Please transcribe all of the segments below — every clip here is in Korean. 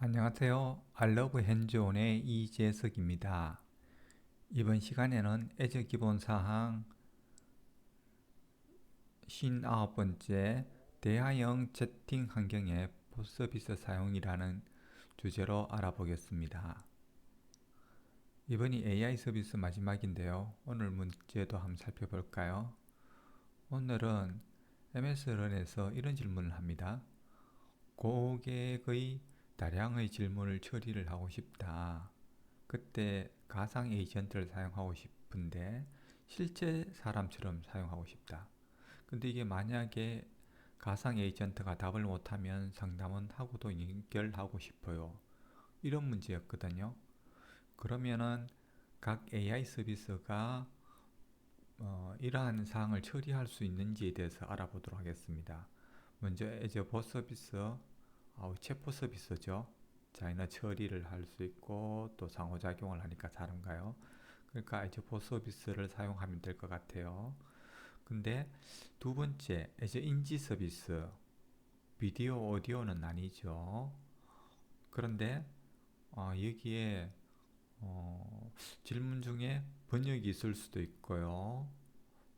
안녕하세요. 알러브 핸즈온의 이재석입니다. 이번 시간에는 애저 기본 사항 59번째 대화형 채팅 환경의 포서비스 사용이라는 주제로 알아보겠습니다. 이번이 AI 서비스 마지막인데요. 오늘 문제도 한번 살펴볼까요? 오늘은 MS런에서 이런 질문을 합니다. 고객의 다량의 질문을 처리를 하고 싶다. 그때 가상 에이전트를 사용하고 싶은데 실제 사람처럼 사용하고 싶다. 근데 이게 만약에 가상 에이전트가 답을 못하면 상담은 하고도 연결하고 싶어요. 이런 문제였거든요. 그러면은 각 AI 서비스가 어, 이러한 사항을 처리할 수 있는지에 대해서 알아보도록 하겠습니다. 먼저 애저 보 서비스 어, 체포 서비스죠. 자이나 처리를 할 수 있고 또 상호작용을 하니까 다른가요? 그러니까 보 서비스를 사용하면 될 것 같아요. 근데 두 번째 이제 인지 서비스 비디오 오디오는 아니죠. 그런데 어, 여기에 어, 질문 중에 번역이 있을 수도 있고요.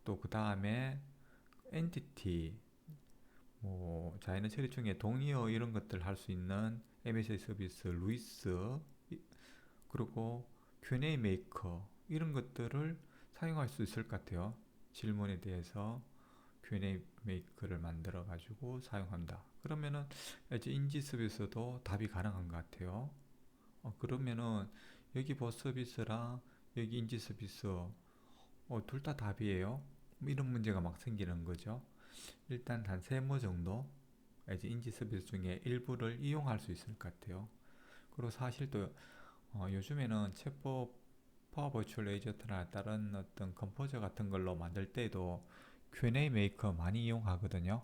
또 그 다음에 엔티티 뭐 자연의 중에 동의어 이런 것들 할 수 있는 MSA 서비스, 루이스 그리고 Q&A 메이커 이런 것들을 사용할 수 있을 것 같아요. 질문에 대해서 Q&A 메이커를 만들어 가지고 사용한다. 그러면은 이제 인지 서비스도 답이 가능한 것 같아요. 어, 그러면은 여기 보 서비스랑 여기 인지 서비스 어, 둘 다 답이에요. 이런 문제가 막 생기는 거죠. 일단 한 세모 정도 인지 서비스 중에 일부를 이용할 수 있을 것 같아요. 그리고 사실 또 어, 요즘에는 챗봇 파워 버추얼 에이전트나 다른 어떤 컴포저 같은 걸로 만들 때도 Q&A 메이커 많이 이용하거든요.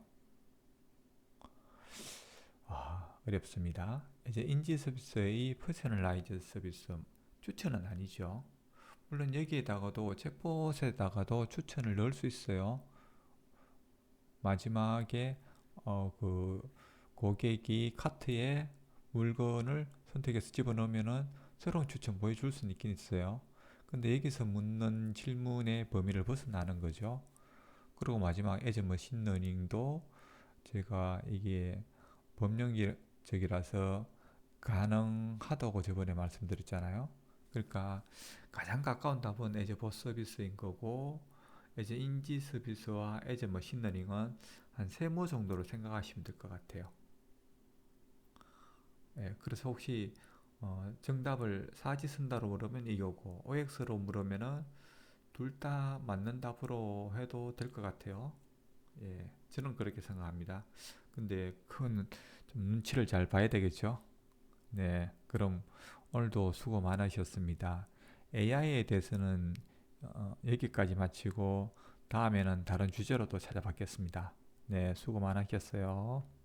아, 어렵습니다. 이제 인지 서비스의 퍼스널라이즈 서비스 추천은 아니죠. 물론 여기에다가도 챗봇에다가도 추천을 넣을 수 있어요. 마지막에 어, 그 고객이 카트에 물건을 선택해서 집어넣으면은 새로운 추천 보여줄 수는 있긴 있어요. 근데 여기서 묻는 질문의 범위를 벗어나는 거죠. 그리고 마지막 에저 머신 러닝도 제가 이게 법령적이라서 가능하다고 저번에 말씀드렸잖아요. 그러니까 가장 가까운 답은 에저 보 서비스인 거고 이제 인지 서비스와 에저 머신러닝은 한 세모 정도로 생각하시면 될 것 같아요. 예, 그래서 혹시 어, 정답을 사지선다로 물으면 이거고 OX로 물으면은 둘 다 맞는 답으로 해도 될 것 같아요. 예, 저는 그렇게 생각합니다. 근데 그건 좀 눈치를 잘 봐야 되겠죠. 네, 그럼 오늘도 수고 많으셨습니다. AI에 대해서는 어, 여기까지 마치고 다음에는 다른 주제로 또 찾아뵙겠습니다. 네, 수고 많으셨어요.